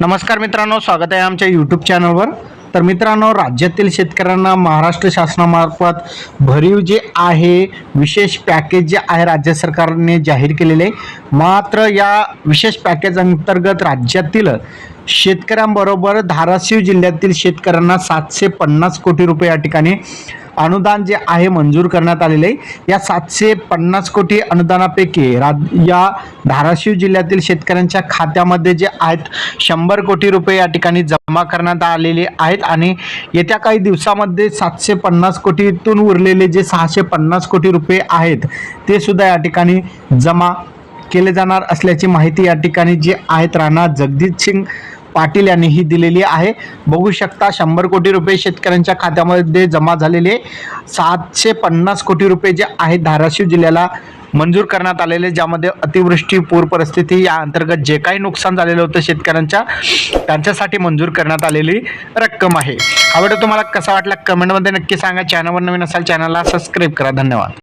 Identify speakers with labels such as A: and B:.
A: नमस्कार मित्रांनो स्वागत आहे आमच्या यूट्यूब चॅनलवर तर मित्रांनो राज्यातील शेतकऱ्यांना महाराष्ट्र शासनामार्फत भरीव जे आहे विशेष पॅकेज जे आहे राज्य सरकारने जाहीर केलेले आहे मात्र या विशेष पॅकेज अंतर्गत राज्यातील शेतकऱ्यांबरोबर धाराशिव जिल्ह्यातील शेतकऱ्यांना सातशे पन्नास कोटी रुपये या ठिकाणी अनुदान जे आहे मंजूर करण्यात आलेले या सातशे पन्नास कोटी अनुदानापैकी राज या धाराशिव जिल्ह्यातील शेतकऱ्यांच्या खात्यामध्ये जे आहेत शंभर कोटी रुपये या ठिकाणी जमा करण्यात आलेले आहेत आणि येत्या काही दिवसामध्ये सातशे पन्नास कोटीतून उरलेले जे सहाशे पन्नास कोटी रुपये आहेत ते सुद्धा या ठिकाणी जमा केले जाणार असल्याची माहिती या ठिकाणी जे आहेत राणा जगदीश सिंग पाटील यांनी ही दिलेली आहे. बघू शकता शंभर कोटी रुपये शेतकऱ्यांच्या खात्यामध्ये जमा झालेले सातशे पन्नास कोटी रुपये जे आहेत धाराशिव जिल्ह्याला मंजूर करण्यात आलेले ज्यामध्ये अतिवृष्टी पूर परिस्थिती या अंतर्गत जे काही नुकसान झालेलं होतं शेतकऱ्यांच्या त्यांच्यासाठी मंजूर करण्यात आलेली रक्कम आहे. हा तुम्हाला कसा वाटला कमेंटमध्ये नक्की सांगा. चॅनलवर नवीन असाल चॅनलला सबस्क्राईब करा. धन्यवाद.